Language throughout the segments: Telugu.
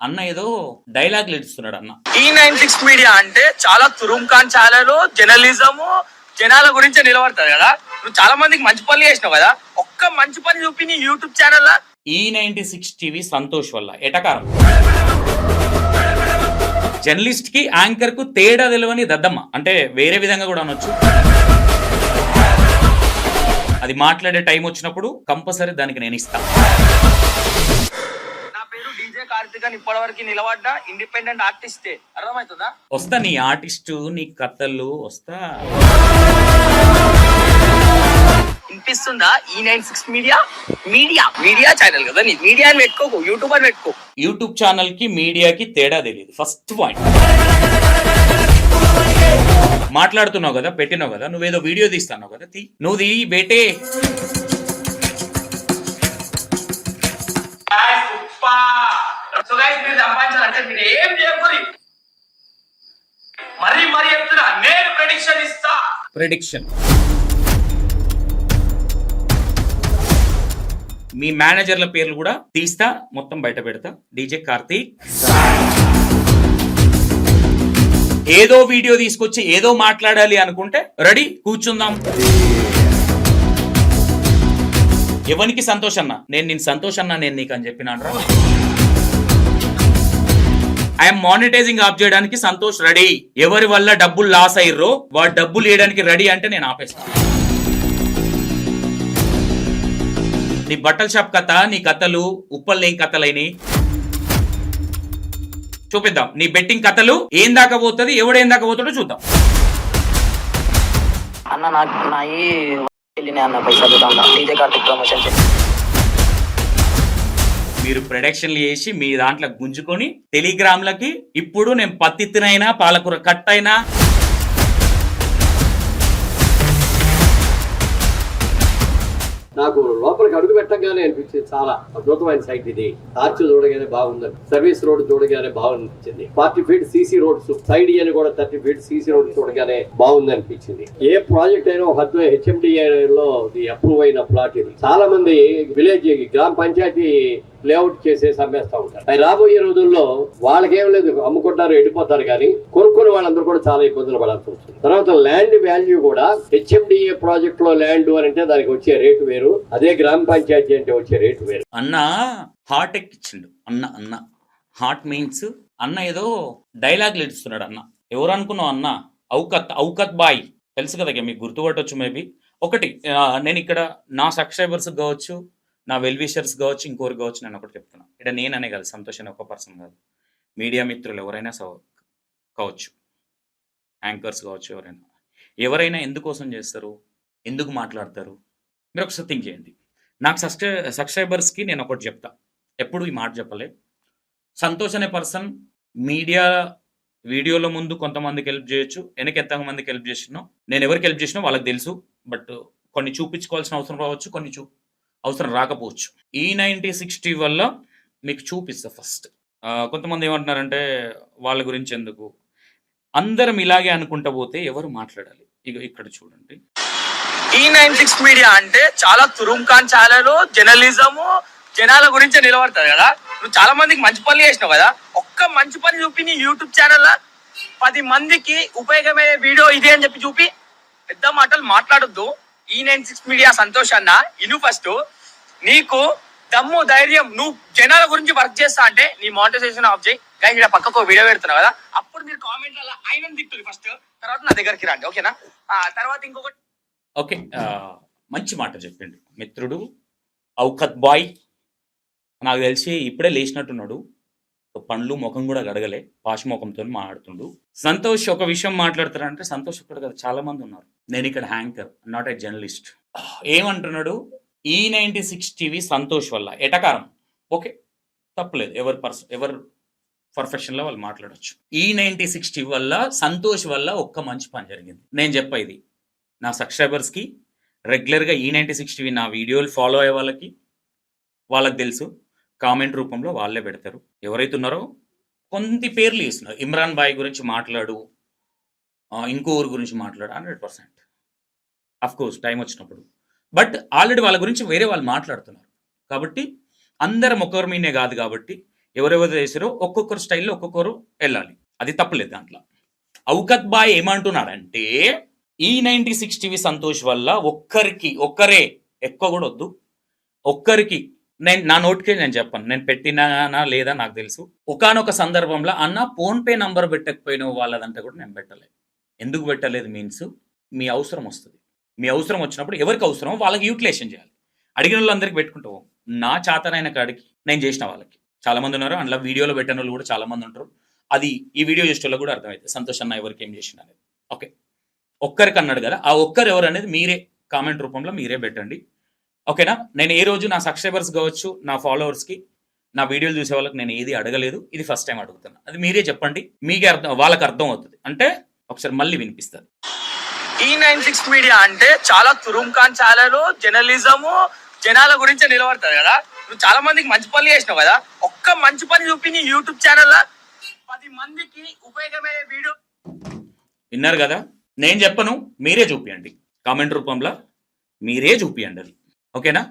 అన్న ఏదో డైలాగ్ ఇస్తున్నాడు అన్న. ఈ నైన్ సిక్స్ మీడియా అంటే చాలా తురుంఖాన్ ఛానల్ జర్నలిజము జనాల గురించే నిలబడతారు కదా. నువ్వు చాలా మందికి మంచి పనులు చేసినావు కదా. ఒక్క మంచి పని చూపి నీ యూట్యూబ్ ఛానల్ ఈ నైన్టీ సిక్స్ టీవీ సంతోష్ వల్ల ఎటకారం జర్నలిస్ట్కి యాంకర్కు తేడా తెలియని దద్దమ్మ. అంటే వేరే విధంగా కూడా అనొచ్చు. అది మాట్లాడే టైం వచ్చినప్పుడు కంపల్సరీ దానికి నేను ఇస్తాను కార్తిక్ అని ఇప్పటివరకు నిలబడ్డ ఇండిపెండెంట్ ఆర్టిస్టే. అర్థమవుతుందా? వస్తా నీ ఆర్టిస్టు నీ కథలు వస్తా. వినిపిస్తుందా? ఈ nine six media? Media. Media channel కదా నీ మీడియా అని పెట్టుకోకు యూట్యూబ్ అని పెట్టుకో. యూట్యూబ్ ఛానల్కి మీడియాకి తేడా తెలియదు ఫస్ట్ పాయింట్. మాట్లాడుతున్నావు కదా పెట్టినావు కదా నువ్వేదో వీడియో తీస్తున్నావు కదా తీ. నువ్వు తీ బేటే మరీ మరీ చెప్తున్నా నేను ప్రెడిక్షన్ ఇస్తా. ప్రెడిక్షన్ మీ మేనేజర్ల పేర్లు కూడా తీస్తా మొత్తం బయట పెడతా. డీజే కార్తీక్. ఏదో వీడియో తీసుకొచ్చి ఏదో మాట్లాడాలి అనుకుంటే రెడీ కూర్చుందాం. ఎవరికి సంతోష్ అన్న? నేను నేను సంతోష్ అన్న నేను నీకు అని చెప్పినాను ఐఎమ్ మానిటైజింగ్ ఆఫ్ చేయడానికి సంతోష్ రెడీ. ఎవరి వల్ల డబ్బులు లాస్ అయ్యారో వాడు డబ్బులు వేయడానికి రెడీ అంటే నేను ఆపేస్తాను. నీ బట్టల షాప్ కథ నీ కథలు ఉప్పల్ లేని కథలైని చూపిద్దాం. నీ బెట్టింగ్ కథలు ఏం దాకా పోతుంది ఎవడేం దాకా పోతాడో చూద్దాం. అన్న నాకు నా ఈ అన్న పైసలు డీజే కార్తిక్ ప్రమోషన్ చేసి మీరు ప్రొడక్షన్లు చేసి మీ దాంట్లో గుంజుకొని టెలిగ్రామ్లకి ఇప్పుడు నేను పత్తిత్తినైనా పాలకూర కట్ అయినా నాకు లోపలికి అడుగు పెట్టగానే అనిపించింది చాలా అద్భుతమైన సైట్ ఇది. ఆర్చ్ చూడగానే బాగుందని సర్వీస్ రోడ్ చూడగానే బాగుంది forty feet CC roads side అని కూడా థర్టీ ఫీట్ సీసీ రోడ్ చూడగానే బాగుంది అనిపించింది ఏ ప్రాజెక్ట్ అయినా హద్దు హెచ్ఎండిఏ లో అప్రూవ్ అయిన ప్లాట్ ఇది. చాలా మంది విలేజ్ గ్రామ పంచాయతీ లేఅవుట్ చేసేసి అమ్మేస్తా ఉంటారు. అవి రాబోయే రోజుల్లో వాళ్ళకేం లేదు అమ్ముకుంటారు వెళ్ళిపోతారు కానీ కొనుక్కునే వాళ్ళందరూ కూడా చాలా ఇబ్బందులు పడాల్సి వస్తుంది. తర్వాత ల్యాండ్ వాల్యూ కూడా హెచ్ఎండిఏ ప్రాజెక్ట్లో ల్యాండ్ అని అంటే దానికి వచ్చే రేటు వేరు అదే గ్రామ పంచాయతీ అంటే వచ్చే రేటు వేరు. అన్న హార్ట్ ఎక్కిచ్చిండు అన్న అన్న. హార్ట్ మీన్స్ అన్న ఏదో డైలాగ్ ఇస్తున్నాడు అన్న. ఎవరు అనుకున్నావు అన్న? ఔకత్ ఔకత్ బాయ్. తెలుసు కదా మీకు గుర్తుపట్టవచ్చు మేబీ. ఒకటి నేను ఇక్కడ నా సబ్స్క్రైబర్స్ కావచ్చు నా వెల్విషర్స్ కావచ్చు ఇంకోరు కావచ్చు నేను ఒకటి చెప్తున్నా. ఇక్కడ నేననే కాదు సంతోష్ అనే ఒక పర్సన్ కాదు. మీడియా మిత్రులు ఎవరైనా కావచ్చు. యాంకర్స్ కావచ్చు ఎవరైనా. ఎవరైనా ఎందుకోసం చేస్తారు? ఎందుకు మాట్లాడతారు? మీరు ఒకసారి థింక్ చేయండి. నాకు సబ్స్క్రై సబ్స్క్రైబర్స్కి నేను ఒకటి చెప్తా. ఎప్పుడు ఈ మాట చెప్పలే? సంతోష్ అనే పర్సన్ మీడియా వీడియోలో ముందు కొంతమందికి హెల్ప్ చేయొచ్చు. వెనక ఎంతమందికి హెల్ప్ చేసినో నేను ఎవరికి హెల్ప్ చేసినో వాళ్ళకి తెలుసు. బట్ కొన్ని చూపించుకోవాల్సిన అవసరం రావచ్చు కొన్ని చూ అవసరం రాకపోవచ్చు. ఈ నైన్టీ సిక్స్టీ వల్ల మీకు చూపిస్తా ఫస్ట్. కొంతమంది ఏమంటున్నారంటే వాళ్ళ గురించి ఎందుకు? అందరం ఇలాగే అనుకుంటా పోతే ఎవరు మాట్లాడాలి? ఇక ఇక్కడ చూడండి. ఈ నైన్ సిక్స్ మీడియా అంటే చాలా తురుంఖాన్ ఛానల్ జర్నలిజము జనాల గురించి నిలబడతారు కదా? నువ్వు చాలా మందికి మంచి పనులు చేసినావు కదా? ఒక్క మంచి పని చూపి నీ యూట్యూబ్ ఛానల్ పది మందికి ఉపయోగమయ్యే వీడియో ఇది అని చెప్పి చూపి పెద్ద మాటలు మాట్లాడొద్దు. ఈ నైన్ సిక్స్ మీడియా సంతోష్ అన్న ఇను ఫస్ట్. నీకు దమ్ము ధైర్యం నువ్వు జనాల గురించి వర్క్ చేస్తా అంటే నీ మానిటైజేషన్ ఆఫ్ చేయి. కానీ ఇక్కడ పక్కకు వీడియో పెడుతున్నావు కదా? అప్పుడు మీరు కామెంట్లలో ఆయన తిట్టుంది ఫస్ట్ తర్వాత నా దగ్గరికి రండి ఓకేనా? ఆ తర్వాత ఇంకొకటి ఓకే మంచి మాట చెప్పండి. మిత్రుడు ఔకత్ బాయ్ నాకు తెలిసి ఇప్పుడే లేచినట్టున్నాడు. పండ్లు ముఖం కూడా గడగలే పాషముఖంతో మాట్లాడుతుండు. సంతోష్ ఒక విషయం మాట్లాడతారంటే సంతోష్ ఇక్కడ కదా చాలా మంది ఉన్నారు. నేను ఇక్కడ హ్యాంకర్ నాట్ ఏ జర్నలిస్ట్ ఏమంటున్నాడు? ఈ నైన్టీ సిక్స్ టీవీ సంతోష్ వల్ల ఎటకారం? ఓకే తప్పలేదు. ఎవరి పర్సన్ ఎవరు ప్రొఫెషన్లో వాళ్ళు మాట్లాడొచ్చు. ఈ నైన్టీ సిక్స్ టీవీ వల్ల సంతోష్ వల్ల ఒక్క మంచి పని జరిగింది. నేను చెప్పా ఇది. నా సబ్స్క్రైబర్స్కి రెగ్యులర్గా ఈ నైంటీ సిక్స్ టీవీ నా వీడియోలు ఫాలో అయ్యే వాళ్ళకి వాళ్ళకి తెలుసు. కామెంట్ రూపంలో వాళ్ళే పెడతారు. ఎవరైతే ఉన్నారో కొంత పేర్లు ఇస్తున్నారు ఇమ్రాన్ బాయ్ గురించి మాట్లాడు ఇంకో ఊరు గురించి మాట్లాడు హండ్రెడ్ పర్సెంట్. కోర్స్ టైం వచ్చినప్పుడు. బట్ ఆల్రెడీ వాళ్ళ గురించి వేరే వాళ్ళు మాట్లాడుతున్నారు. కాబట్టి అందరం ఒకరి మీనే కాదు కాబట్టి ఎవరెవరు చేసారో ఒక్కొక్కరు స్టైల్లో ఒక్కొక్కరు వెళ్ళాలి. అది తప్పలేదు దాంట్లో. ఔకత్ బాయ్ ఏమంటున్నాడంటే ఈ నైన్టీ సిక్స్ టీవీ సంతోష్ వల్ల ఒక్కరికి ఒక్కరే ఎక్కువ కూడా వద్దు. ఒక్కరికి నేను నా నోటికే నేను చెప్పను. నేను పెట్టినానా లేదా నాకు తెలుసు. ఒకానొక సందర్భంలో అన్న ఫోన్ పే నంబర్ పెట్టకపోయిన వాళ్ళదంటే కూడా నేను పెట్టలేదు ఎందుకు పెట్టలేదు? మీన్స్ మీ అవసరం వస్తుంది. మీ అవసరం వచ్చినప్పుడు ఎవరికి అవసరమో వాళ్ళకి యూటిలైజేషన్ చేయాలి. అడిగిన వాళ్ళందరికీ పెట్టుకుంటావు. నా చాతనైన కాడికి నేను చేసిన వాళ్ళకి. చాలామంది ఉన్నారు. అందులో వీడియోలో పెట్టిన వాళ్ళు కూడా చాలామంది ఉంటారు. అది ఈ వీడియో చేసే వాళ్ళకి కూడా అర్థమైతే సంతోష్ అన్న ఎవరికి ఏం చేసిన అనేది. ఓకే. ఒక్కరికి అన్నాడు కదా. ఆ ఒక్కరు ఎవరు అనేది మీరే కామెంట్ రూపంలో మీరే పెట్టండి. ఓకేనా? నేను ఏ రోజు నా సబ్స్క్రైబర్స్ కావచ్చు నా ఫాలోవర్స్కి నా వీడియోలు చూసే వాళ్ళకి నేను ఏది అడగలేదు ఇది ఫస్ట్ టైం అడుగుతున్నా. అది మీరే చెప్పండి మీకే అర్థం వాళ్ళకి అర్థం అవుతుంది అంటే ఒకసారి మళ్ళీ వినిపిస్తుంది. ఈ నైన్ సిక్స్ మీడియా అంటే చాలా తురుంకాన్ ఛానల్ జర్నలిజము జనాల గురించి నిలబడతారు కదా? నువ్వు చాలా మందికి మంచి పనులు చేసినావు కదా? ఒక్క మంచి పని చూపి నీ యూట్యూబ్ ఛానల్ పది మందికి ఉపయోగమయ్యే వీడియో. విన్నారు కదా? నేను చెప్పను మీరే చూపియండి. కామెంట్ రూపంలో మీరే చూపియండి అది. ఓకేనా?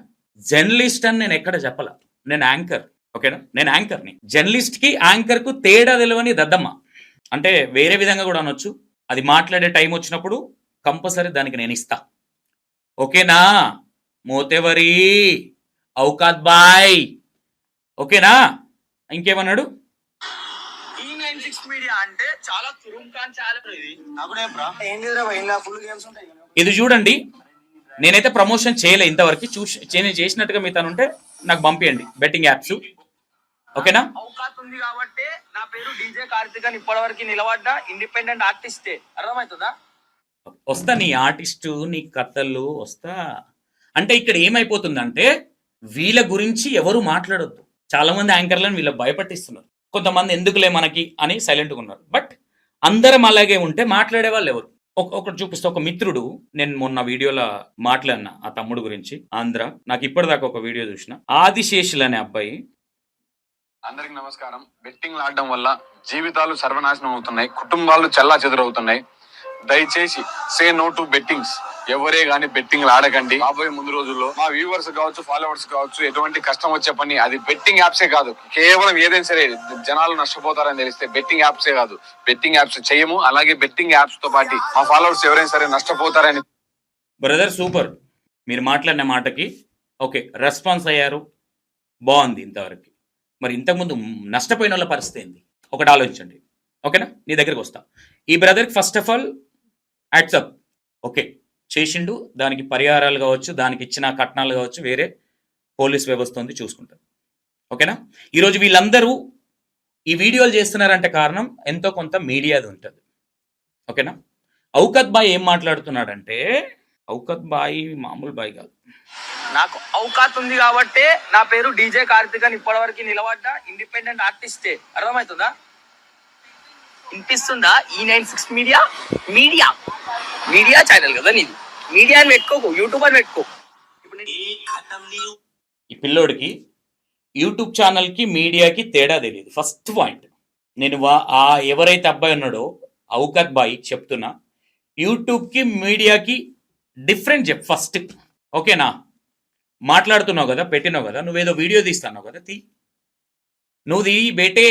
జర్నలిస్ట్ అని నేను ఎక్కడ చెప్పాల? నేను యాంకర్ ఓకేనా? నేను యాంకర్ని. జర్నలిస్ట్కి యాంకర్కు తేడా తెలియని దద్దమ్మ. అంటే వేరే విధంగా కూడా అనొచ్చు. అది మాట్లాడే టైం వచ్చినప్పుడు కంపల్సరీ దానికి నేను ఇస్తా. ఓకేనా? మోతేవరి ఔకాత్ బాయ్. ఓకేనా? ఇంకేమన్నాడు? ఈ నైన్ సిక్స్ మీడియా అంటే చాలా తురుంకాన్ ఛానల్ ఇది. ఇది చూడండి. నేనైతే ప్రమోషన్ చేయలే ఇంతవరకు. చూసి నేను చేసినట్టుగా మీ తను ఉంటే నాకు పంపించండి బెట్టింగ్ యాప్స్ ఓకేనా? అవకాశం ఉంది కాబట్టి నా పేరు డీజే కార్తిక్ అని ఇప్పటివరకు నిలబడ్డ ఇండిపెండెంట్ ఆర్టిస్టే అర్థమవుతుందా? వస్తా నీ ఆర్టిస్టు నీ కథలు వస్తా. అంటే ఇక్కడ ఏమైపోతుందంటే వీళ్ళ గురించి ఎవరు మాట్లాడొద్దు. చాలా మంది యాంకర్లను వీళ్ళ భయపట్టిస్తున్నారు. కొంతమంది ఎందుకులే మనకి అని సైలెంట్గా ఉన్నారు. బట్ అందరం అలాగే ఉంటే మాట్లాడే వాళ్ళు ఎవరు? ఒకటి చూపిస్తే. ఒక మిత్రుడు నేను మొన్న వీడియోలో మాట్లాడిన ఆ తమ్ముడు గురించి ఆంధ్ర. నాకు ఇప్పటిదాకా ఒక వీడియో చూసిన. ఆదిశేషులు అనే అబ్బాయి. అందరికి నమస్కారం. బెట్టింగ్ ఆడడం వల్ల జీవితాలు సర్వనాశనం అవుతున్నాయి కుటుంబాలు చల్లా చెదురవుతున్నాయి దయచేసి సే నో టు బెట్టింగ్స్ ఎవరే గానీ బెట్టింగ్ ఆడకండి. రాబోయే ముందు రోజుల్లో మా వ్యూవర్స్ కావచ్చు ఫాలోవర్స్ కావచ్చు ఎటువంటి కష్టం వచ్చే పని అది బెట్టింగ్ యాప్సే కాదు. కేవలం ఏదైనా సరే జనాలు నష్టపోతారని తెలిస్తే బెట్టింగ్ యాప్సే కాదు. బెట్టింగ్ యాప్స్ చేయము అలాగే బెట్టింగ్ యాప్స్తో పాటు మా ఫాలోవర్స్ ఎవరైనా సరే నష్టపోతారని బ్రదర్ సూపర్ మీరు మాట్లాడిన మాటకి ఓకే రెస్పాన్స్ అయ్యారు. బాగుంది ఇంతవరకు. మరి ఇంతకుముందు నష్టపోయిన వాళ్ళ పరిస్థితి ఏంది? ఒకటి ఆలోచించండి. ఓకేనా నీ? దగ్గరికి వస్తా. ఈ బ్రదర్కి first of all WhatsApp okay చేసిండు దానికి పరిహారాలు కావచ్చు దానికి ఇచ్చిన కట్నాలు కావచ్చు వేరే పోలీస్ వ్యవస్థ ఉంది చూసుకుంటారు. ఓకేనా? ఈరోజు వీళ్ళందరూ ఈ వీడియోలు చేస్తున్నారంటే కారణం ఎంతో కొంత మీడియాది ఉంటుంది. ఓకేనా? ఔకత్ బాయ్ ఏం మాట్లాడుతున్నాడంటే ఔకత్ బాయ్ మామూలు బాయ్ కాదు. నాకు అవకాశం ఉంది కాబట్టి నా పేరు డీజే కార్తిక్ అని ఇప్పటివరకు నిలబడ్డ ఇండిపెండెంట్ ఆర్టిస్టే. అర్థమవుతుందా? వినిపిస్తుందా? ఈ nine six media? Media. Media channel కదా నీది. మీడియా అని పెట్టుకోకు యూట్యూబ్ అని పెట్టుకో. ఈ పిల్లోడికి యూట్యూబ్ ఛానల్కి మీడియాకి తేడా తెలియదు ఫస్ట్ పాయింట్ నేను వా ఆ ఎవరైతే అబ్బాయి ఉన్నాడో ఔకత్ బాయ్ చెప్తున్నా యూట్యూబ్కి మీడియాకి డిఫరెంట్ చెప్ ఫస్ట్ ఓకేనా? మాట్లాడుతున్నావు కదా పెట్టినావు కదా నువ్వేదో వీడియో తీస్తున్నావు కదా తీ. నువ్వు తీ బేటే.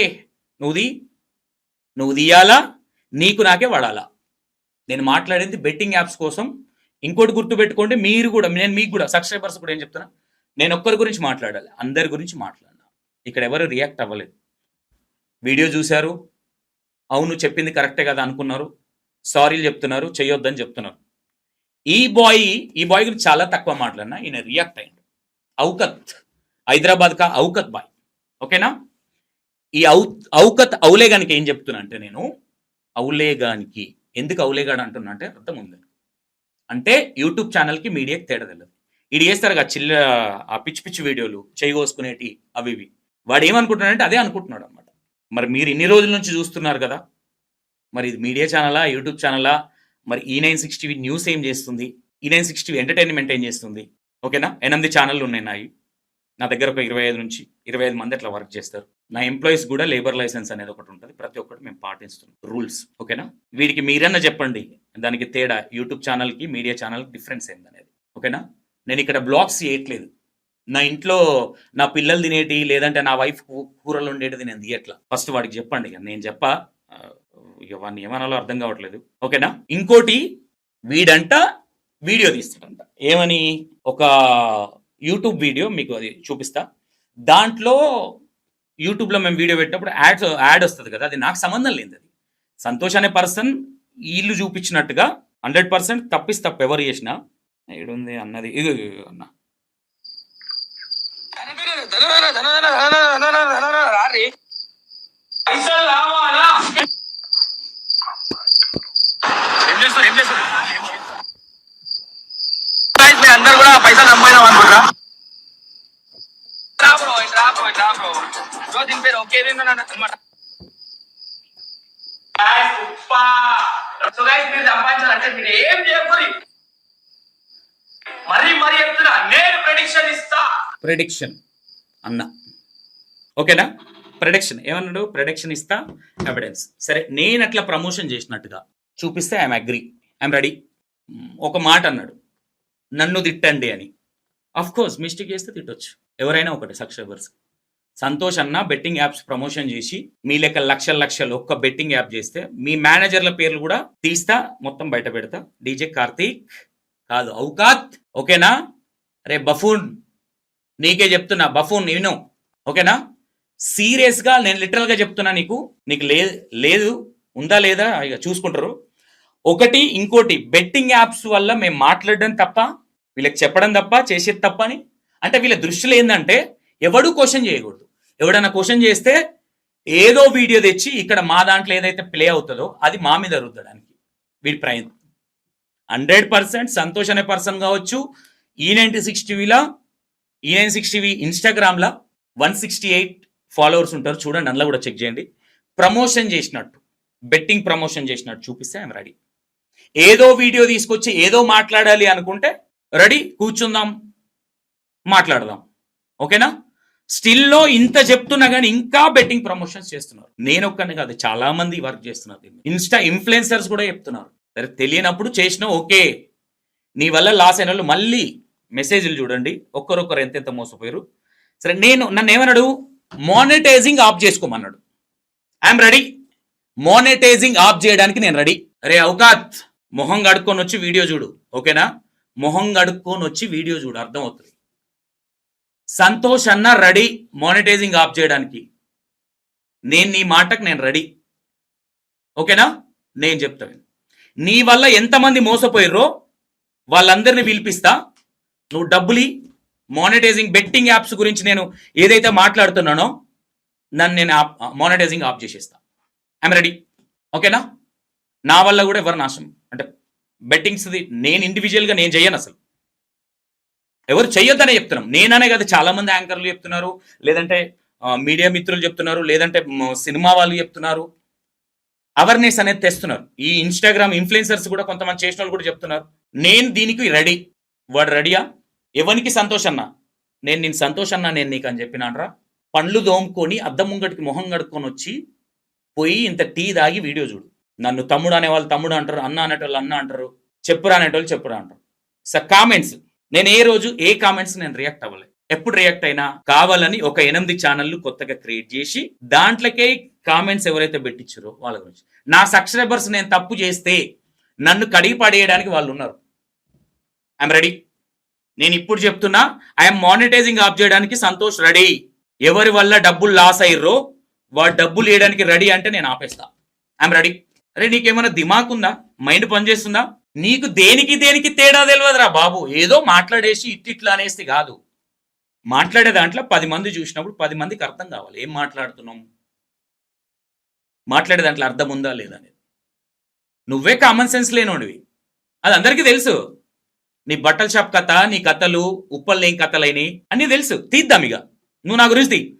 నువ్వు తీ. నువ్వు తీయాలా? నీకు నాకే వాడాలా? నేను మాట్లాడింది బెట్టింగ్ యాప్స్ కోసం. ఇంకోటి గుర్తుపెట్టుకోండి మీరు కూడా నేను మీకు కూడా సబ్స్క్రైబర్స్ కూడా ఏం చెప్తున్నా? నేను ఒక్కరి గురించి మాట్లాడాలి అందరి గురించి మాట్లాడినా ఇక్కడ ఎవరు రియాక్ట్ అవ్వలేదు. వీడియో చూశారు అవును చెప్పింది కరెక్టే కదా అనుకున్నారు సారీలు చెప్తున్నారు చేయొద్దని చెప్తున్నారు. ఈ బాయ్ ఈ బాయ్ గురించి చాలా తక్కువ మాట్లాడినా ఈయన రియాక్ట్ అయ్యాడు. ఔకత్ హైదరాబాద్ కా ఔకత్ బాయ్ ఓకేనా? ఈ ఔ ఔకత్ ఔలేగానికి ఏం చెప్తున్నా అంటే నేను ఔలేగానికి ఎందుకు అవులేగాడు అంటున్నా అంటే అర్థం ఉంది. అంటే యూట్యూబ్ ఛానల్కి మీడియాకి తేడా తెలియదు ఇది చేస్తారు కదా చిల్ల ఆ పిచ్చి పిచ్చి వీడియోలు చేయగోసుకునేటి అవి ఇవి. వాడు ఏమనుకుంటున్నాడంటే అదే అనుకుంటున్నాడు అనమాట మరి మీరు ఇన్ని రోజుల నుంచి చూస్తున్నారు కదా. మరి ఇది మీడియా ఛానలా యూట్యూబ్ ఛానలా? మరి ఈ నైన్ సిక్స్టీ న్యూస్ ఏం చేస్తుంది? ఈ నైన్ సిక్స్టీ ఎంటర్టైన్మెంట్ ఏం చేస్తుంది? ఓకేనా? ఎనిమిది ఛానళ్ళు ఉన్నాయి నాయి. నా దగ్గర ఒక ఇరవై ఐదు నుంచి ఇరవై ఐదు మంది అట్లా వర్క్ చేస్తారు. నా ఎంప్లాయీస్ కూడా లేబర్ లైసెన్స్ అనేది ఒకటి ఉంటుంది. ప్రతి ఒక్కటి మేము పాటిస్తున్నాం. రూల్స్ ఓకేనా వీడికి మీరన్నా చెప్పండి. దానికి తేడా యూట్యూబ్ ఛానల్కి మీడియా ఛానల్కి డిఫరెన్స్ ఏందనేది. ఓకేనా నేను ఇక్కడ బ్లాగ్స్ చేయట్లేదు నా ఇంట్లో నా పిల్లలు తినేటి లేదంటే నా వైఫ్ కూరలు ఉండేటిది నేను తీయట్లా. ఫస్ట్ వాడికి చెప్పండి. నేను చెప్ప వాడిని ఏమనాలో అర్థం కావట్లేదు. ఓకేనా ఇంకోటి వీడంట వీడియో తీస్తాడంట. ఏమని? ఒక యూట్యూబ్ వీడియో మీకు అది చూపిస్తా. దాంట్లో యూట్యూబ్లో మేము వీడియో పెట్టినప్పుడు యాడ్ యాడ్ వస్తుంది కదా అది నాకు సంబంధం లేదు అది. సంతోష్ అనే పర్సన్ ఇల్లు చూపించినట్టుగా హండ్రెడ్ పర్సెంట్ తప్పిస్ తప్పు ఎవరు చేసినా. ఏడుంది అన్నది ఇది అన్న. ఏం చేస్తారు ఏం చేస్తారు దీని సో గైస్ మీరు సంపాదించాలంటే మీరు ఏం చేయకూరి? మరీ మరీ చెప్తున్నా నేను ప్రెడిక్షన్ ఇస్తా. ప్రెడిక్షన్ అన్న. ఓకేనా? ప్రెడిక్షన్ ఏమన్నాడు? ప్రెడిక్షన్ ఇస్తా ఎవిడెన్స్ సరే నేను అట్లా ప్రమోషన్ చేసినట్టుగా చూపిస్తే ఐఎమ్ అగ్రి ఐఎమ్ రెడీ ఒక మాట అన్నాడు. నన్ను తిట్టండి అని. అఫ్ కోర్స్ మిస్టేక్ చేస్తే తిట్టొచ్చు. ఎవరైనా ఒకటి సబ్స్క్రైబర్స్. సంతోష్ అన్న బెట్టింగ్ యాప్స్ ప్రమోషన్ చేసి మీ లెక్క లక్షల లక్షలు ఒక్క బెట్టింగ్ యాప్ చేస్తే మీ మేనేజర్ల పేర్లు కూడా తీస్తా మొత్తం బయట పెడతా. డీజే కార్తీక్ కాదు ఔకాత్. ఓకేనా? రే బఫూన్ నీకే చెప్తున్నా బఫూన్ నేను ఓకేనా? సీరియస్గా నేను లిటరల్గా చెప్తున్నా నీకు. నీకు లేదు లేదు ఉందా లేదా? ఇక చూసుకుంటారు. ఒకటి ఇంకోటి బెట్టింగ్ యాప్స్ వల్ల మేము మాట్లాడడం తప్ప వీళ్ళకి చెప్పడం తప్ప చేసేది తప్ప అని. అంటే వీళ్ళ దృష్టిలో ఏంటంటే ఎవడు క్వశ్చన్ చేయకూడదు. ఎవడన్నా క్వశ్చన్ చేస్తే ఏదో వీడియో తెచ్చి ఇక్కడ మా దాంట్లో ఏదైతే ప్లే అవుతుందో అది మా మీద రుద్దడానికి వీడి ప్రయత్నం. హండ్రెడ్ పర్సెంట్ సంతోష్ అనే పర్సన్ కావచ్చు ఈ నైన్టీ సిక్స్ టీవీలో ఈ నైన్ సిక్స్ టీవీ ఇన్స్టాగ్రామ్లో వన్ సిక్స్టీ ఎయిట్ ఫాలోవర్స్ ఉంటారు. చూడండి అందులో కూడా చెక్ చేయండి. ప్రమోషన్ చేసినట్టు బెట్టింగ్ ప్రమోషన్ చేసినట్టు చూపిస్తే ఐఎమ్ రెడీ. ఏదో వీడియో తీసుకొచ్చి ఏదో మాట్లాడాలి అనుకుంటే రెడీ కూర్చుందాం మాట్లాడదాం. ఓకేనా? స్టిల్లో ఇంత చెప్తున్నా కానీ ఇంకా బెట్టింగ్ ప్రమోషన్స్ చేస్తున్నారు. నేను ఒక్కనే కాదు చాలా మంది వర్క్ చేస్తున్నారు ఇన్స్టా ఇన్ఫ్లుయెన్సర్స్ కూడా చెప్తున్నారు. సరే తెలియనప్పుడు చేసినా ఓకే. నీ వల్ల లాస్ అయిన వాళ్ళు మళ్ళీ మెసేజ్లు చూడండి. ఒక్కరొక్కరు ఎంతెంత మోసపోయారు. సరే నేను నన్ను ఏమన్నాడు? మానిటైజింగ్ ఆఫ్ చేసుకోమన్నాడు. ఐఎమ్ రెడీ మానిటైజింగ్ ఆఫ్ చేయడానికి నేను రెడీ అరే అవకాత్ మొహం కడుక్కొని వచ్చి వీడియో చూడు. ఓకేనా? మొహం కడుక్కొని వచ్చి వీడియో చూడు. అర్థం అవుతుంది సంతోష్ అన్న రెడీ మానిటైజింగ్ ఆఫ్ చేయడానికి. నేను నీ మాటకు నేను రెడీ. ఓకేనా? నేను చెప్తాను నీ వల్ల ఎంతమంది మోసపోయారో వాళ్ళందరినీ పిలిపిస్తా. నువ్వు డబ్బులి మానిటైజింగ్ బెట్టింగ్ యాప్స్ గురించి నేను ఏదైతే మాట్లాడుతున్నానో నన్ను నేను మానిటైజింగ్ ఆఫ్ చేసేస్తా. I'm ready. ఓకేనా? నా వల్ల కూడా ఎవరు నాశనం? అంటే బెట్టింగ్స్ది నేను ఇండివిజువల్గా నేను చేయను అసలు. ఎవరు చెయ్యొద్దనే చెప్తున్నాం. నేననే కదా చాలా మంది యాంకర్లు చెప్తున్నారు లేదంటే మీడియా మిత్రులు చెప్తున్నారు లేదంటే సినిమా వాళ్ళు చెప్తున్నారు. అవేర్నెస్ అనేది తెస్తున్నారు. ఈ ఇన్స్టాగ్రామ్ ఇన్ఫ్లుయెన్సర్స్ కూడా కొంతమంది చేసిన వాళ్ళు కూడా చెప్తున్నారు. నేను దీనికి రెడీ వాడు రెడీయా ఎవరికి సంతోష్ అన్న? నేను నేను సంతోష్ అన్న నేను నీకు అని చెప్పినాడ్రా పండ్లు దోముకొని అద్దం ముంగటికి మొహం కడుక్కొని వచ్చి పోయి ఇంత టీ తాగి వీడియో చూడు. నన్ను తమ్ముడు అనేవాళ్ళు తమ్ముడు అంటారు అన్న అనేటోళ్ళు అన్న అంటారు చెప్పురా అనేటోళ్ళు చెప్పురా అంటారు. స కామెంట్స్ నేను ఏ రోజు ఏ కామెంట్స్ నేను రియాక్ట్ అవ్వలేదు ఎప్పుడు రియాక్ట్ అయినా కావాలని ఒక ఎనిమిది ఛానళ్ళు కొత్తగా క్రియేట్ చేసి దాంట్లోకే కామెంట్స్ ఎవరైతే పెట్టించారో వాళ్ళ గురించి. నా సబ్స్క్రైబర్స్ నేను తప్పు చేస్తే నన్ను కడిగి పడేయడానికి వాళ్ళు ఉన్నారు. ఐఎమ్ రెడీ నేను ఇప్పుడు చెప్తున్నా ఐఎమ్ మానిటైజింగ్ ఆఫ్ చేయడానికి సంతోష్ రెడీ ఎవరి వల్ల డబ్బులు లాస్ అయ్యారో వాడు డబ్బులు వేయడానికి రెడీ అంటే నేను ఆపేస్తా. ఐఎమ్ రెడీ అరే నీకేమైనా దిమాక్ ఉందా? మైండ్ పనిచేస్తుందా? నీకు దేనికి దేనికి తేడా తెలియదురా బాబు? ఏదో మాట్లాడేసి ఇట్టిట్లా అనేసి కాదు. మాట్లాడే దాంట్లో పది మంది చూసినప్పుడు పది మందికి అర్థం కావాలి. ఏం మాట్లాడుతున్నాం? మాట్లాడే దాంట్లో అర్థం ఉందా లేదా అనేది. నువ్వే కామన్ సెన్స్ లేనోడివి. అది అందరికీ తెలుసు. నీ బట్టల షాప్ కథ నీ కథలు ఉప్పలు లేని కథలైనవి అన్నీ తెలుసు. తీద్దాం ఇక నువ్వు నా గురించి తీ.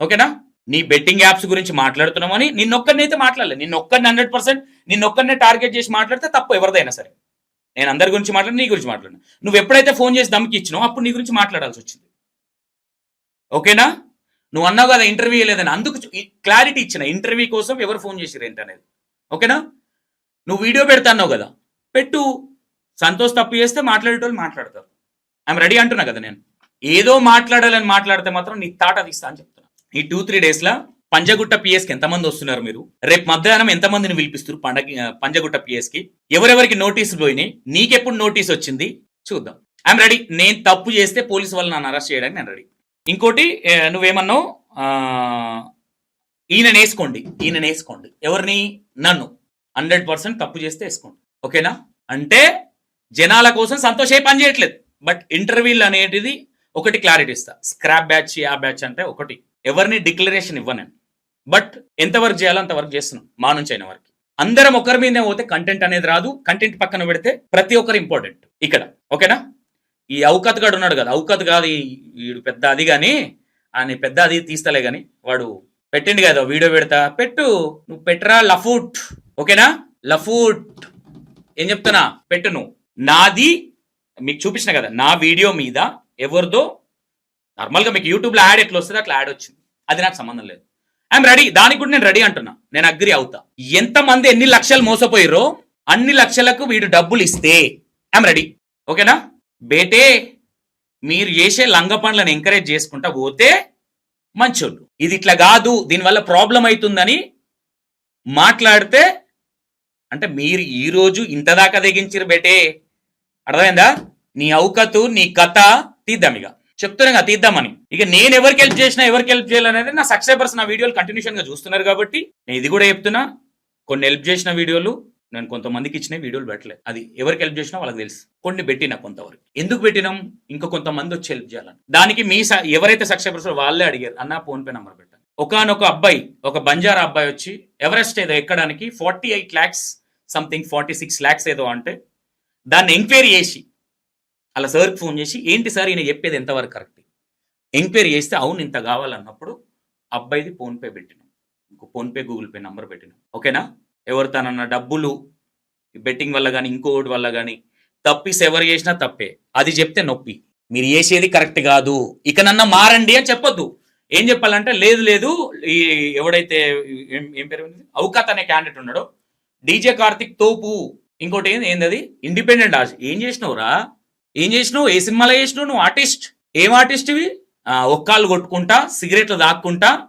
ఓకేనా? నీ బెట్టింగ్ యాప్స్ గురించి మాట్లాడుతున్నామని నిన్నొక్కరినైతే మాట్లాడలేదు నిన్నొక్కరిని హండ్రెడ్ పర్సెంట్ నిన్నొక్కరినే టార్గెట్ చేసి మాట్లాడితే తప్పు ఎవరిదైనా సరే. నేను అందరి గురించి మాట్లాడి నీ గురించి మాట్లాడినా. నువ్వు ఎప్పుడైతే ఫోన్ చేసి దమ్కి ఇచ్చినావు అప్పుడు నీ గురించి మాట్లాడాల్సి వచ్చింది. ఓకేనా? నువ్వు అన్నావు కదా ఇంటర్వ్యూ లేదని అందుకు క్లారిటీ ఇచ్చిన. ఇంటర్వ్యూ కోసం ఎవరు ఫోన్ చేసిరు ఏంటి అనేది. ఓకేనా? నువ్వు వీడియో పెడతాన్నావు కదా. పెట్టు. సంతోష్ తప్పు చేస్తే మాట్లాడేటోళ్ళు మాట్లాడతారు. ఐఎమ్ రెడీ అంటున్నా కదా నేను. ఏదో మాట్లాడాలని మాట్లాడితే మాత్రం నీ తాట తీస్తా అని చెప్తాను ఈ టూ త్రీ డేస్లో పంజగుట్ట పిఎస్కి ఎంతమంది వస్తున్నారు మీరు? రేపు మధ్యాహ్నం ఎంతమందిని పిలిపిస్తారు పండగ పంజగుట్ట పిఎస్కి ఎవరెవరికి నోటీసులు పోయినాయి? నీకెప్పుడు నోటీస్ వచ్చింది? చూద్దాం. I'm ready. నేను తప్పు చేస్తే పోలీసు వాళ్ళు నన్ను అరెస్ట్ చేయడానికి నేను రెడీ. ఇంకోటి నువ్వేమన్నావు? ఈయన వేసుకోండి. ఈయన వేసుకోండి. ఎవరిని? నన్ను. హండ్రెడ్ పర్సెంట్ తప్పు చేస్తే వేసుకోండి. ఓకేనా? అంటే జనాల కోసం సంతోషే పని చేయట్లేదు. బట్ ఇంటర్వ్యూలు అనేటిది ఒకటి క్లారిటీ ఇస్తా. స్క్రాప్ బ్యాచ్ ఆ బ్యాచ్ అంటే ఒకటి. ఎవరిని డిక్లరేషన్ ఇవ్వను బట్ ఎంతవరకు చేయాలో అంతవరకు చేస్తున్నాం మా నుంచి అయిన వరకు. అందరం ఒకరి మీదే పోతే కంటెంట్ అనేది రాదు కంటెంట్ పక్కన పెడితే ప్రతి ఒక్కరు ఇంపార్టెంట్ ఇక్కడ ఓకేనా? ఈ అవకత్ గాడు ఉన్నాడు కదా ఔకత్ కాదు వీడు పెద్ద అది కానీ ఆయన పెద్ద అది తీస్తలే కానీ వాడు పెట్టిండు కదా వీడియో పెడతా. పెట్టు నువ్వు పెట్టరా లఫూట్ ఓకేనా? లఫూట్. ఏం చెప్తున్నా? పెట్టు నువ్వు. నాది మీకు చూపించిన కదా నా వీడియో మీద ఎవరిదో నార్మల్గా మీకు యూట్యూబ్లో యాడ్ ఎట్లా వస్తుంది అట్లా యాడ్ వచ్చింది. అది నాకు సంబంధం లేదు. I'm ready. దానికి కూడా నేను రెడీ అంటున్నా. నేను అగ్రి అవుతా. ఎంతమంది ఎన్ని లక్షలు మోసపోయిరో అన్ని లక్షలకు వీడు డబ్బులు ఇస్తే ఐఎమ్ రెడీ. ఓకేనా? బేటే మీరు చేసే లంగ పనులను ఎంకరేజ్ చేసుకుంటా పోతే మంచోళ్ళు. ఇది ఇట్లా కాదు. దీనివల్ల ప్రాబ్లం అవుతుందని మాట్లాడితే అంటే మీరు ఈ రోజు ఇంత దాకా బేటే. అర్థమైందా? నీ ఔకతు నీ కథ తీద్దాం చెప్తున్నాను కదా తీద్దామని. ఇక నేను ఎవరికి హెల్ప్ చేసినా ఎవరికి హెల్ప్ చేయాలనేది నా సబ్స్క్రైబర్స్ నా వీడియోలు కంటిన్యూషన్గా చూస్తున్నారు కాబట్టి నేను ఇది కూడా చెప్తున్నా. కొన్ని హెల్ప్ చేసిన వీడియోలు నేను కొంతమందికి ఇచ్చిన వీడియోలు పెట్టలేదు అది ఎవరికి హెల్ప్ చేసినా వాళ్ళకి తెలుసు. కొన్ని పెట్టినా కొంతవరకు. ఎందుకు పెట్టినాం? ఇంకా కొంతమంది వచ్చి హెల్ప్ చేయాలని. దానికి మీ స- ఎవరైతే సబ్స్క్రైబర్స్ వాళ్ళే అడిగారు అన్న ఫోన్పే నెంబర్ పెట్టాను ఒకనొక అబ్బాయి ఒక బంజారా అబ్బాయి వచ్చి ఎవరెస్ట్ ఏదో ఎక్కడానికి forty eight lakhs something forty six lakhs ఏదో అంటే దాన్ని ఎంక్వైరీ చేసి అలా సార్కి ఫోన్ చేసి ఏంటి సార్ ఈయన చెప్పేది ఎంతవరకు కరెక్ట్? ఎంక్వైరీ చేస్తే అవును ఇంత కావాలన్నప్పుడు అబ్బాయిది ఫోన్పే పెట్టినాం. ఇంకో ఫోన్పే గూగుల్ పే నంబర్ పెట్టినాం. ఓకేనా? ఎవరితోనన్న డబ్బులు బెట్టింగ్ వల్ల కానీ ఇంకోటి వల్ల కానీ తప్పిస్ ఎవరు చేసినా తప్పే. అది చెప్తే నొప్పి. మీరు చేసేది కరెక్ట్ కాదు. ఇక నన్న మారండి అని చెప్పొద్దు. ఏం చెప్పాలంటే లేదు లేదు ఈ ఎవడైతే ఏం పేరు అవకాత్ అనే క్యాండిడేట్ ఉన్నాడో. డీజే కార్తిక్ తోపు. ఇంకోటి ఏంది ఏంది అది? ఇండిపెండెంట్ ఆర్టిస్ట్ ఏం చేసినావురా? ఏం చేసినావు? ఏ సినిమాలో చేసినావు నువ్వు? ఆర్టిస్ట్? ఏం ఆర్టిస్ట్ ఇవి? ఒక్కాళ్ళు కొట్టుకుంటా సిగరెట్లు దాక్కుంటా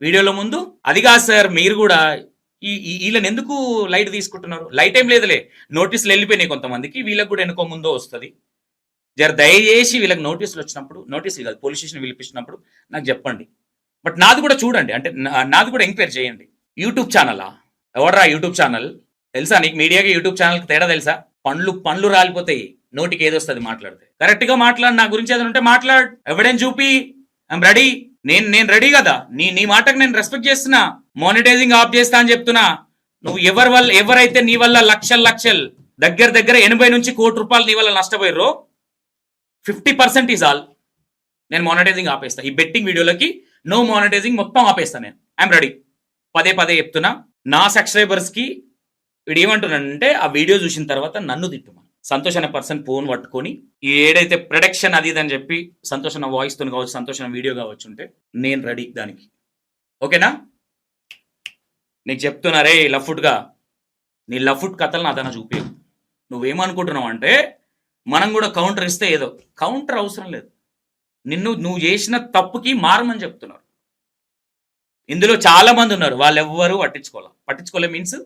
వీడియోలో ముందు? అది కాదు సార్ మీరు కూడా ఈ వీళ్ళని ఎందుకు లైట్ తీసుకుంటున్నారు? లైట్ ఏం లేదులే. నోటీసులు వెళ్ళిపోయినాయి కొంతమందికి. వీళ్ళకి కూడా వెనుకో ముందో వస్తుంది. జర దయచేసి వీళ్ళకి నోటీసులు వచ్చినప్పుడు నోటీసులు కాదు పోలీస్ స్టేషన్ పిలిపించినప్పుడు నాకు చెప్పండి. బట్ నాది కూడా చూడండి. అంటే నా- నాది కూడా ఎంక్వైరీ చేయండి. యూట్యూబ్ ఛానలా? ఎవడరా యూట్యూబ్ ఛానల్? తెలుసా నీకు? మీడియాకి యూట్యూబ్ ఛానల్కి తేడా తెలుసా? పండ్లు పండ్లు రాలిపోతాయి. నోటికి ఏదొస్తుంది మాట్లాడితే. కరెక్ట్గా మాట్లాడు నా గురించి ఏదైనా ఉంటే మాట్లాడు. ఎవిడెన్స్ చూపి? I'm ready. నేను నేను రెడీ కదా. నీ నీ మాటకు నేను రెస్పెక్ట్ చేస్తున్నా. మానిటైజింగ్ ఆఫ్ చేస్తా అని చెప్తున్నా. నువ్వు ఎవరి వల్ల ఎవరైతే నీ వల్ల లక్షలు లక్షలు దగ్గర దగ్గర ఎనభై నుంచి కోటి రూపాయలు నీ వల్ల నష్టపోయారో ఫిఫ్టీ పర్సెంట్ ఈజ్ ఆల్. నేను మానిటైజింగ్ ఆపేస్తా. ఈ బెట్టింగ్ వీడియోలకి నో మానిటైజింగ్ మొత్తం ఆపేస్తా నేను. I'm ready. పదే పదే చెప్తున్నా. నా సబ్స్క్రైబర్స్కి వీడు ఏమంటున్నానంటే ఆ వీడియో చూసిన తర్వాత నన్ను తిట్టుమా సంతోష్ అనే పర్సన్ ఫోన్ పట్టుకొని ఈ ఏడైతే ప్రొడక్షన్ అది ఇది అని చెప్పి సంతోష్ అన్న కావచ్చు సంతోష్ అన్న వీడియో కావచ్చు ఉంటే నేను రెడీ దానికి. ఓకేనా నీకు చెప్తున్నారే లఫుట్గా నీ లఫుట్ కథలు నా తన చూపి నువ్వేమనుకుంటున్నావు అంటే మనం కూడా కౌంటర్ ఇస్తే ఏదో కౌంటర్ అవసరం లేదు. నిన్ను నువ్వు చేసిన తప్పుకి మారమని చెప్తున్నారు. ఇందులో చాలా మంది ఉన్నారు వాళ్ళు ఎవ్వరూ పట్టించుకోవాలి పట్టించుకోలే మీన్స్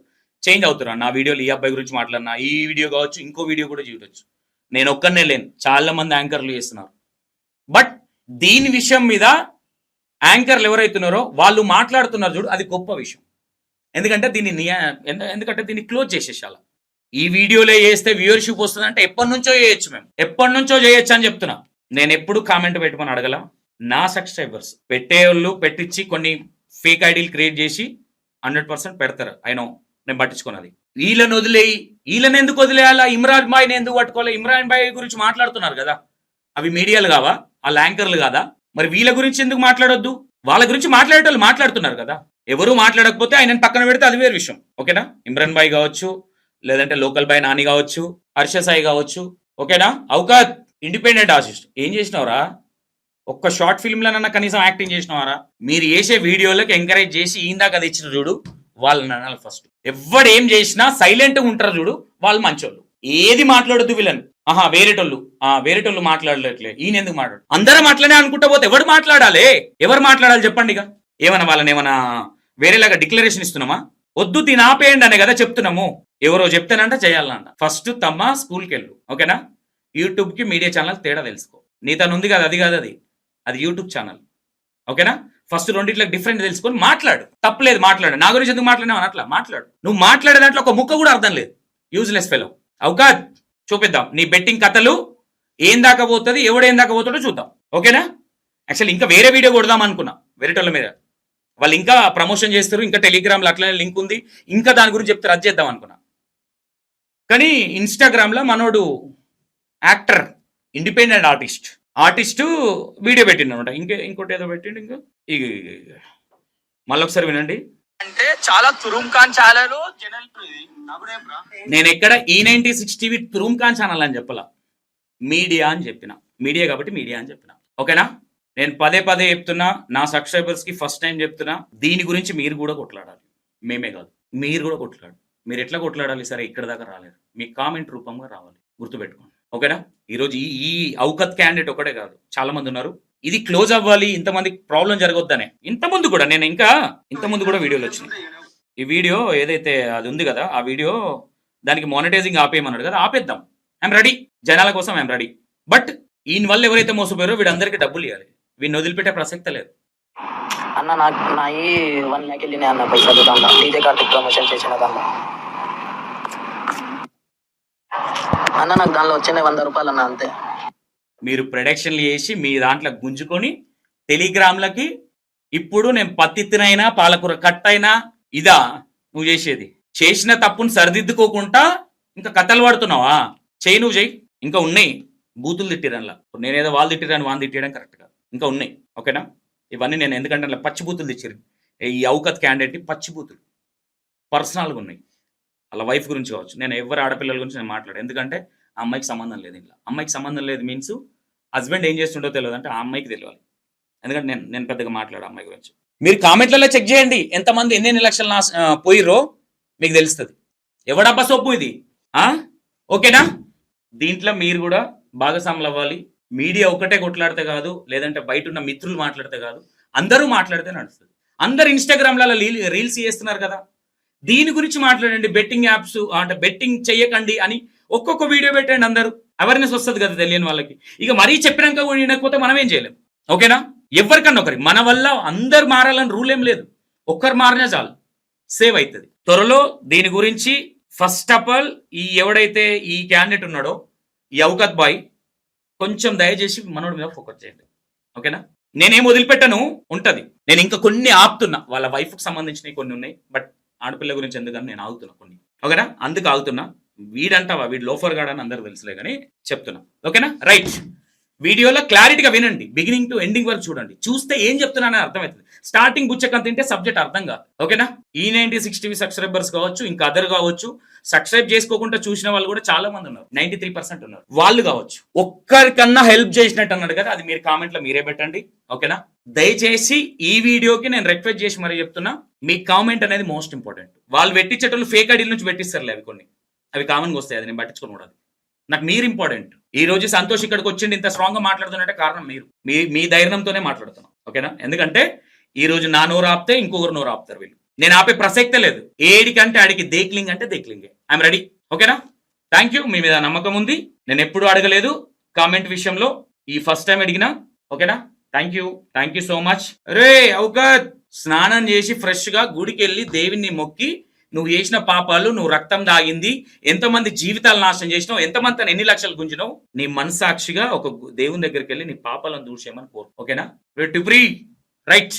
చేంజ్ అవుతున్నాను నా వీడియోలు ఈ అబ్బాయి గురించి మాట్లాడినా ఈ వీడియో కావచ్చు ఇంకో వీడియో కూడా చూడొచ్చు. నేను ఒక్కనే లేను. చాలా మంది యాంకర్లు చేస్తున్నారు. బట్ దీని విషయం మీద యాంకర్లు ఎవరైతున్నారో వాళ్ళు మాట్లాడుతున్నారు చూడు అది గొప్ప విషయం. ఎందుకంటే దీన్ని నియా- ఎందుకంటే దీన్ని క్లోజ్ చేసేసాల ఈ వీడియోలో చేస్తే వ్యూవర్షిప్ వస్తుంది అంటే ఎప్పటి నుంచో చేయొచ్చు మేము. ఎప్పటి నుంచో చేయొచ్చు అని చెప్తున్నా. నేను ఎప్పుడు కామెంట్ పెట్టమని అడగల. నా సబ్స్క్రైబర్స్ పెట్టేవాళ్ళు పెట్టించి కొన్ని ఫేక్ ఐడీలు క్రియేట్ చేసి హండ్రెడ్ పర్సెంట్ పెడతారు. అయినో నేను పట్టించుకున్నది వీళ్ళని వదిలేయి. వీళ్ళని ఎందుకు వదిలేయాలా? ఇమ్రాన్ బాయ్ని ఎందుకు పట్టుకోవాలి? ఇమ్రాన్ బాయ్ గురించి మాట్లాడుతున్నారు కదా. అవి మీడియాలు కావా? ఆ యాంకర్లు కాదా? మరి వీళ్ళ గురించి ఎందుకు మాట్లాడొద్దు? వాళ్ళ గురించి మాట్లాడేటోళ్ళు మాట్లాడుతున్నారు కదా. ఎవరు మాట్లాడకపోతే ఆయనను పక్కన పెడితే అది వేరే విషయం. ఓకేనా? ఇమ్రాన్ బాయ్ కావచ్చు లేదంటే లోకల్ బాయ్ నాని కావచ్చు హర్ష సాయి కావచ్చు. ఓకేనా? అవకాత్ ఇండిపెండెంట్ ఆర్టిస్ట్. ఏం చేసినావురా? ఒక్క షార్ట్ ఫిల్మ్లోనన్నా కనీసం యాక్టింగ్ చేసినవారా? మీరు చేసే వీడియోలకు ఎంకరేజ్ చేసి ఇందాక తెచ్చిన చూడు. వాళ్ళని అనాలి ఫస్ట్ ఎవడు ఏం చేసినా సైలెంట్ ఉంటారు చూడు వాళ్ళు మంచోళ్ళు. ఏది మాట్లాడొద్దు వీళ్ళని. ఆహా వేరేటోళ్ళు. ఆ వేరేటోళ్ళు మాట్లాడలేట్లే ఈయన ఎందుకు మాట్లాడు? అందరూ మాట్లాడే అనుకుంటా పోతే ఎవడు మాట్లాడాలి? ఎవరు మాట్లాడాలి చెప్పండి ఇక. ఏమైనా వాళ్ళని ఏమైనా వేరేలాగా డిక్లరేషన్ ఇస్తున్నామా? వద్దు దీని ఆపేయండి అనే కదా చెప్తున్నాము. ఎవరో చెప్తానంట చేయాలంట ఫస్ట్ తమ్మ స్కూల్కి వెళ్ళు ఓకేనా? యూట్యూబ్కి మీడియా ఛానల్ తేడా తెలుసుకో. నీ తను ఉంది కదా అది కాదు అది. అది యూట్యూబ్ ఛానల్. ఓకేనా? ఫస్ట్ రెండిట్లకు డిఫరెంట్ తెలుసుకొని మాట్లాడు. తప్పలేదు మాట్లాడు. నా గురించి ఎందుకు మాట్లాడినావు అని అట్లా మాట్లాడు. నువ్వు మాట్లాడే దాంట్లో ఒక ముక్క కూడా అర్థం లేదు. యూజ్లెస్ ఫెలో అవుకాద్ చూపిద్దాం. నీ బెట్టింగ్ కథలు ఏం దాకా పోతుంది ఎవడు ఏం దాకా పోతాడో చూద్దాం. ఓకేనా? యాక్చువల్ ఇంకా వేరే వీడియో కొడదాం అనుకున్నా. వేరేటోళ్ళ మీద. వాళ్ళు ఇంకా ప్రమోషన్ చేస్తారు ఇంకా టెలిగ్రామ్లో అట్లనే లింక్ ఉంది. ఇంకా దాని గురించి చెప్తారు అది చేద్దాం అనుకున్నా. కానీ ఇన్స్టాగ్రామ్లో మనోడు actor independent artist artist video పెట్టిండు అనమాట ఇంకా ఇంకోటి ఏదో పెట్టిండు ఇంకా? ఇక మళ్ళీ ఒకసారి వినండి. అంటే చాలా తురుమ్ ఖాన్ ఛానల్ నేను ఎక్కడ ఈ నైన్టీ సిక్స్ టీవీ తురుమ్ ఖాన్ ఛానల్ అని చెప్పలా. మీడియా అని చెప్పిన. మీడియా కాబట్టి మీడియా అని చెప్పిన. ఓకేనా? నేను పదే పదే చెప్తున్నా నా సబ్స్క్రైబర్స్కి ఫస్ట్ టైం చెప్తున్నా దీని గురించి మీరు కూడా కొట్లాడాలి. మేమే కాదు. మీరు కూడా కొట్లాడు. మీరు ఎట్లా కొట్లాడాలి సరే ఇక్కడ దాకా రాలేరు మీ కామెంట్ రూపంగా రావాలి. గుర్తుపెట్టుకోండి. ఓకేనా? ఈరోజు ఈ ఈ ఔకత్ క్యాండిడేట్ ఒకటే కాదు. చాలా మంది ఉన్నారు. ఇది క్లోజ్ అవ్వాలి ఇంతమంది ప్రాబ్లం జరగొద్దనే. ఇంతకుముందు కూడా నేను ఇంకా ఇంతకుముందు కూడా వీడియోలు వచ్చినాయి. ఈ వీడియో ఏదైతే అది ఉంది కదా ఆ వీడియో దానికి మానిటైజింగ్ ఆపేయమన్నాడు కదా ఆపేద్దాం. ఐఎమ్ రెడీ జనాల కోసం ఐఎమ్ రెడీ బట్ ఈయన వల్ల ఎవరైతే మోసపోయారో వీడందరికీ డబ్బులు ఇవ్వాలి వీడిని వదిలిపెట్టే ప్రసక్తి లేదు. అన్న నాకు నా ఈ వన్ ల్యాక్ వెళ్ళినాయి అన్న పైసలు దాంట్లో. డీజే కార్తిక్ ప్రమోషన్ చేసిన దాంట్లో. అన్న నాకు దానిలో వచ్చినాయి వంద రూపాయలు అన్న అంతే. మీరు ప్రొడక్షన్లు చేసి మీ దాంట్లో గుంజుకొని టెలిగ్రామ్లకి ఇప్పుడు నేను పత్తిత్తినైనా పాలకూర కట్ అయినా ఇదా నువ్వు చేసేది. చేసిన తప్పును సరిదిద్దుకోకుండా ఇంకా కథలు పడుతున్నావా చేయి నువ్వు చేయి. ఇంకా ఉన్నాయి. బూతులు తిట్టిరన్లా. నేనేదో వాళ్ళు తిట్టిరాను వాళ్ళు తిట్టడం కరెక్ట్ కాదు. ఇంకా ఉన్నాయి. ఓకేనా? ఇవన్నీ నేను ఎందుకంటే పచ్చి బూతులు తెచ్చిరు ఈ ఔకత్ క్యాండిడేట్ పచ్చి బూతులు. పర్సనల్గా ఉన్నాయి. వాళ్ళ వైఫ్ గురించి కావచ్చు. నేను ఎవరి ఆడపిల్లల గురించి నేను మాట్లాడు ఎందుకంటే ఆ అమ్మాయికి సంబంధం లేదు ఇంట్లో. అమ్మాయికి సంబంధం లేదు మీన్స్ హస్బెండ్ ఏం చేస్తుండో తెలియదు అంటే ఆ అమ్మాయికి తెలియాలి. ఎందుకంటే నేను నేను పెద్దగా మాట్లాడు అమ్మాయి గురించి. మీరు కామెంట్లలో చెక్ చేయండి. ఎంతమంది ఎన్ని ఎన్ని లక్షలు నా ఆ, పోయిర్రో మీకు తెలుస్తుంది. ఎవడబ్బా సొప్పు ఇది? ఆ? ఓకేనా? దీంట్లో మీరు కూడా భాగస్వాములు అవ్వాలి. మీడియా ఒకటే కొట్లాడితే కాదు లేదంటే బయట ఉన్న మిత్రులు మాట్లాడితే కాదు అందరూ మాట్లాడితే నడుస్తుంది. అందరు ఇన్స్టాగ్రామ్లలో రీల్స్ చేస్తున్నారు కదా. దీని గురించి మాట్లాడండి. బెట్టింగ్ యాప్స్ అంటే బెట్టింగ్ చెయ్యకండి అని ఒక్కొక్క వీడియో పెట్టండి అందరూ. అవేర్నెస్ వస్తుంది కదా తెలియని వాళ్ళకి. ఇక మరీ చెప్పినాక కూడా వినకపోతే మనం ఏం చేయలేం. ఓకేనా? ఎవరికన్నా ఒకరి మన వల్ల అందరు మారాలని రూల్ ఏం లేదు. ఒక్కరు మారినా చాలు. సేవ్ అవుతుంది త్వరలో దీని గురించి ఫస్ట్ ఆఫ్ ఆల్ ఈ ఎవడైతే ఈ క్యాండిడేట్ ఉన్నాడో ఈ ఔకత్ బాయ్ కొంచెం దయచేసి మనోడి మీద ఫోకస్ చేయండి. ఓకేనా? నేనేం వదిలిపెట్టను? ఉంటది. నేను ఇంకా కొన్ని ఆపుతున్నా. వాళ్ళ వైఫ్కి సంబంధించినవి కొన్ని ఉన్నాయి. బట్ ఆడపిల్ల గురించి ఎందుకని నేను ఆగుతున్నా కొన్ని. ఓకేనా? అందుకు ఆగుతున్నా. వీడంటావా? వీడు లోఫర్ గాడని అందరు తెలుసులే కానీ చెప్తున్నా. ఓకేనా? రైట్. వీడియోలో క్లారిటీగా వినండి. బిగినింగ్ టు ఎండింగ్ వరకు చూడండి. చూస్తే ఏం చెప్తున్నానని అర్థమవుతుంది. స్టార్టింగ్ బుచ్చకం తింటే సబ్జెక్ట్ అర్థం కాదు. ఓకేనా? ఈ నైన్టీ సిక్స్ టీవీ సబ్స్క్రైబర్స్ కావచ్చు ఇంకా అదర్ కావచ్చు సబ్స్క్రైబ్ చేసుకోకుండా చూసిన వాళ్ళు కూడా చాలా మంది ఉన్నారు. నైన్టీ త్రీ పర్సెంట్ ఉన్నారు. వాళ్ళు కావచ్చు. ఒక్కరికన్నా హెల్ప్ చేసినట్టు అన్నాడు కదా అది మీరు కామెంట్లో మీరే పెట్టండి. ఓకేనా? దయచేసి ఈ వీడియోకి నేను రిక్వెస్ట్ చేసి మరీ చెప్తున్నా. మీ కామెంట్ అనేది మోస్ట్ ఇంపార్టెంట్ వాళ్ళు పెట్టించేటోళ్ళు ఫేక్ ఐడీల నుంచి పెట్టిస్తారులే అవి కొన్ని. అవి కామన్గా వస్తాయి అది నేను పట్టించుకొని కూడా నాకు మీరు ఇంపార్టెంట్ ఈ రోజు సంతోష్ ఇక్కడికి వచ్చిండి ఇంత స్ట్రాంగ్గా మాట్లాడుతున్నట్టే కారణం మీరు. మీ మీ ధైర్యంతోనే మాట్లాడుతున్నాం ఓకేనా? ఎందుకంటే ఈ రోజు నా నోరు ఆపితే ఇంకొకరు నోరు ఆపుతారు వీళ్ళు. నేను ఆపే ప్రసక్తే లేదు. ఏడికంటే ఆడికి దేక్లింగ్ అంటే దేక్లింగే. ఐఎమ్ రెడీ ఓకేనా? థ్యాంక్ యూ మీ మీద నమ్మకం ఉంది. నేను ఎప్పుడు అడగలేదు కామెంట్ విషయంలో. ఈ ఫస్ట్ టైం అడిగినా ఓకేనా? Thank you thank you so much రే అవుకత్ స్నానం చేసి ఫ్రెష్గా గుడికి వెళ్ళి దేవుని మొక్కి నువ్వు చేసిన పాపాలు నువ్వు రక్తం దాగింది ఎంతమంది జీవితాలు నాశనం చేసినావు ఎంతమంది తను ఎన్ని లక్షలు గుంజినావు నీ మనసాక్షిగా ఒక దేవుని దగ్గరికి వెళ్ళి నీ పాపాలను దూషేయమని కోరు ఓకేనా? Free right